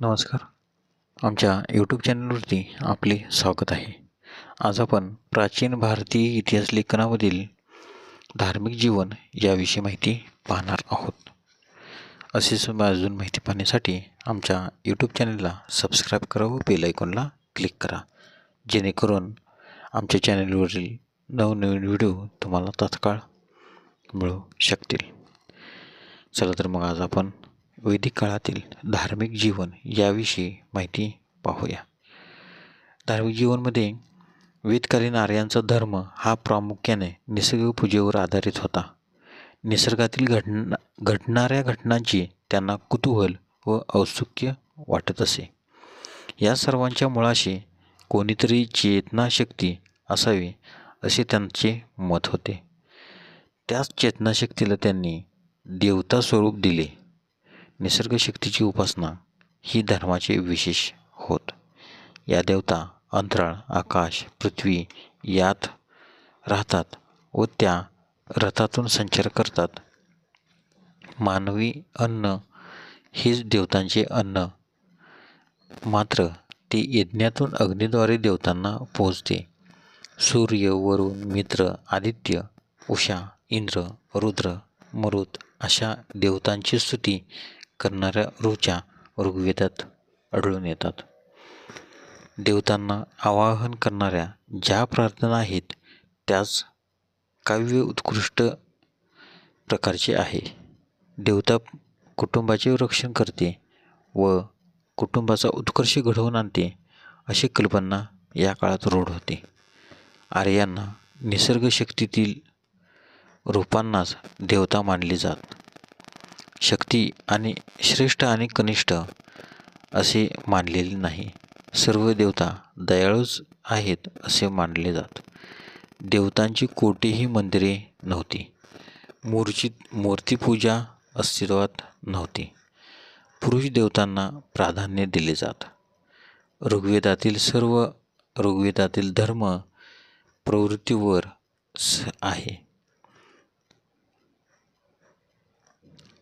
नमस्कार. आमच्या यूट्यूब चॅनलवरती आपले स्वागत आहे. आज आपण प्राचीन भारतीय इतिहास लेखनामधील धार्मिक जीवन याविषयी माहिती पाहणार आहोत. असेच अजून माहिती पाहण्यासाठी आमच्या यूट्यूब चॅनलला सबस्क्राईब करा व बेल आयकॉनला क्लिक करा. जेणेकरून आमच्या चॅनलवरील नवनवीन व्हिडिओ तुम्हाला तात्काळ मिळू शकतील. चला तर मग आज आपण वैदिक काळातील धार्मिक जीवन याविषयी माहिती पाहूया. धार्मिक जीवनमध्ये वेदकालीन आर्यांचा धर्म हा प्रामुख्याने निसर्गपूजेवर आधारित होता. निसर्गातील घटना घडणाऱ्या घटनांची त्यांना कुतूहल व औत्सुक्य वाटत असे. या सर्वांच्या मुळाशी कोणीतरी चेतनाशक्ती असावी असे त्यांचे मत होते. त्याच चेतनाशक्तीला त्यांनी देवता स्वरूप दिले. निसर्गशक्तीची उपासना ही धर्माचे विशेष होत. या देवता अंतराळ आकाश पृथ्वी यात राहतात व त्या रथातून संचार करतात. मानवी अन्न हेच देवतांचे अन्न. मात्र ते यज्ञातून अग्नीद्वारे देवतांना पोहोचते. सूर्य वरुण मित्र आदित्य उषा इंद्र रुद्र मरुत अशा देवतांची स्तुती करणाऱ्या ऋचा ऋग्वेदात आढळून येतात. देवतांना आवाहन करणाऱ्या ज्या प्रार्थना आहेत त्याच काव्य उत्कृष्ट प्रकारचे आहे. देवता कुटुंबाचे रक्षण करते व कुटुंबाचा उत्कर्ष घडवून आणते अशी कल्पना या काळात रूढ होते. आर्यांना निसर्गशक्तीतील रूपांनाच देवता मानली जात. शक्ती आणि श्रेष्ठ आणि कनिष्ठ असे मानलेले नाही. सर्व देवता दयाळूच आहेत असे मानले जात. देवतांची कोटीही मंदिरे नव्हती. मूर्चित मूर्तीपूजा अस्तित्वात नव्हती. पुरुष देवतांना प्राधान्य दिले जात. ऋग्वेदातील सर्व ऋग्वेदातील धर्म प्रवृत्तीवर आहे.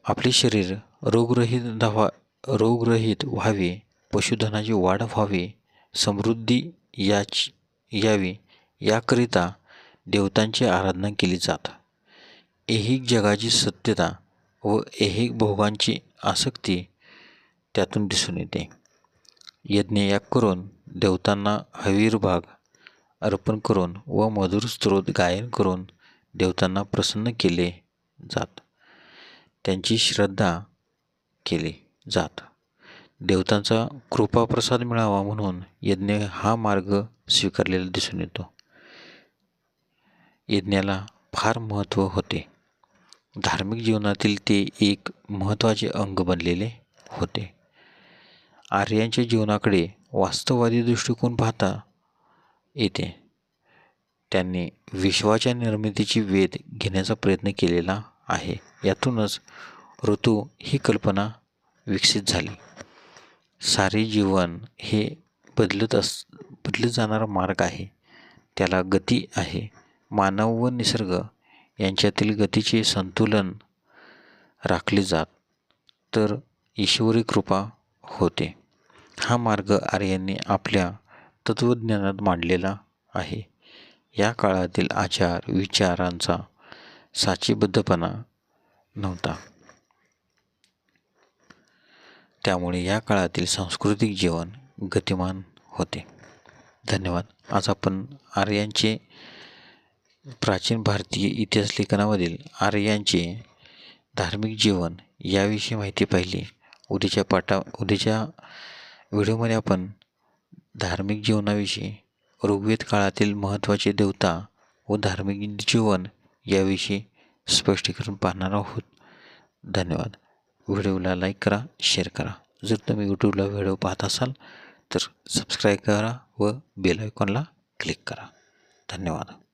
आपले शरीर रोगरहित धावा रोगरहित व्हावे पशुधनाची वाढ व्हावी समृद्धी याच यावी याकरिता देवतांची आराधना केली जात. ऐहिक जगाची सत्यता व ऐहिक भोगांची आसक्ती त्यातून दिसून येते. यज्ञ या करून देवतांना हवीर भाग अर्पण करून व मधुर स्त्रोत गायन करून देवतांना प्रसन्न केले जात. त्यांची श्रद्धा केली जात. देवतांचा कृपाप्रसाद मिळावा म्हणून यज्ञ हा मार्ग स्वीकारलेला दिसून येतो. यज्ञाला फार महत्त्व होते. धार्मिक जीवनातील ते एक महत्त्वाचे अंग बनलेले होते. आर्यांच्या जीवनाकडे वास्तववादी दृष्टिकोन पाहता येते. त्यांनी विश्वाच्या निर्मितीची वेध घेण्याचा प्रयत्न केलेला आहे. यातूनच ऋतू ही कल्पना विकसित झाली. सारे जीवन हे बदलत अस बदलत जाणारा मार्ग आहे. त्याला गती आहे. मानव व निसर्ग यांच्यातील गतीचे संतुलन राखले जात तर ईश्वरी कृपा होते. हा मार्ग आर्यांनी आपल्या तत्त्वज्ञानात मांडलेला आहे. या काळातील आचार विचारांचा साचीबद्धपणा नव्हता. त्यामुळे या काळातील सांस्कृतिक जीवन गतिमान होते. धन्यवाद. आज आपण आर्यांचे प्राचीन भारतीय इतिहास लेखनामधील आर्यांचे धार्मिक जीवन याविषयी माहिती पाहिली. उद्याच्या पाठा उद्याच्या व्हिडिओमध्ये आपण धार्मिक जीवनाविषयी ऋग्वेद काळातील महत्त्वाचे देवता व धार्मिक जीवन याविषयी स्पष्टीकरण पाहणार आहोत. धन्यवाद. व्हिडिओला लाईक करा शेअर करा. जर तुम्ही यूट्यूबला व्हिडिओ पाहत असाल तर सबस्क्राईब करा व बेल आयकॉनला क्लिक करा. धन्यवाद.